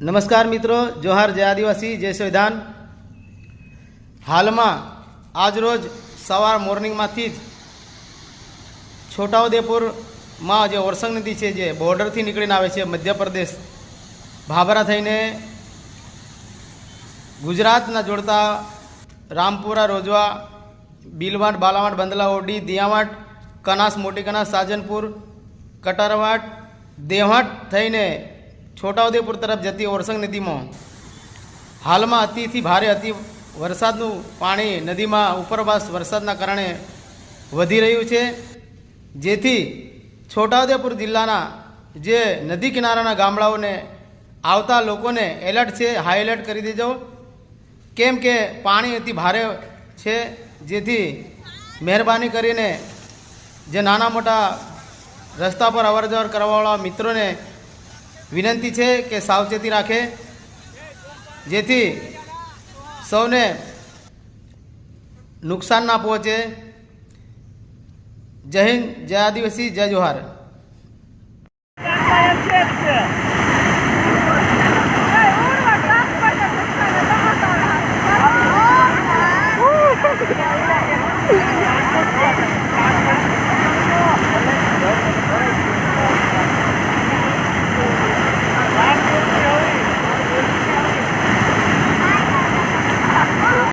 નમસ્કાર મિત્રો, જોહાર જય આદિવાસી, જય સંવિધાન. હાલમાં આજરોજ સવાર મોર્નિંગમાંથી જ છોટાઉદેપુરમાં જે ઓરસંગ નદી છે જે બોર્ડરથી નીકળીને આવે છે મધ્યપ્રદેશ, ભાભરા થઈને ગુજરાતના જોડતા રામપુરા, રોજવા, બિલવાટ, બાલાવાટ બંદલા ઓડી દિયાવાટ, કનાસ, મોટી કનાસ, સાજનપુર, કટારવાટ દેવાટ થઈને છોટાઉદેપુર તરફ જતી ઓરસંગ નદીમાં હાલમાં અતિથી ભારે અતિ વરસાદનું પાણી નદીમાં ઉપરવાસ વરસાદના કારણે વધી રહ્યું છે. જેથી છોટાઉદેપુર જિલ્લાના જે નદી કિનારાના ગામડાઓને આવતા લોકોને એલર્ટ છે, હાઈ એલર્ટ કરી દેજો. કેમ કે પાણી અતિ ભારે છે, જેથી મહેરબાની કરીને જે નાના મોટા રસ્તા પર અવર જવર કરવાવાળા મિત્રોને વિનંતી છે કે સાવચેતી રાખે. જેથી સૌને નુકસાન ના પહોંચે. જય હિન્દ, જય આદિવાસી, જય જોહાર.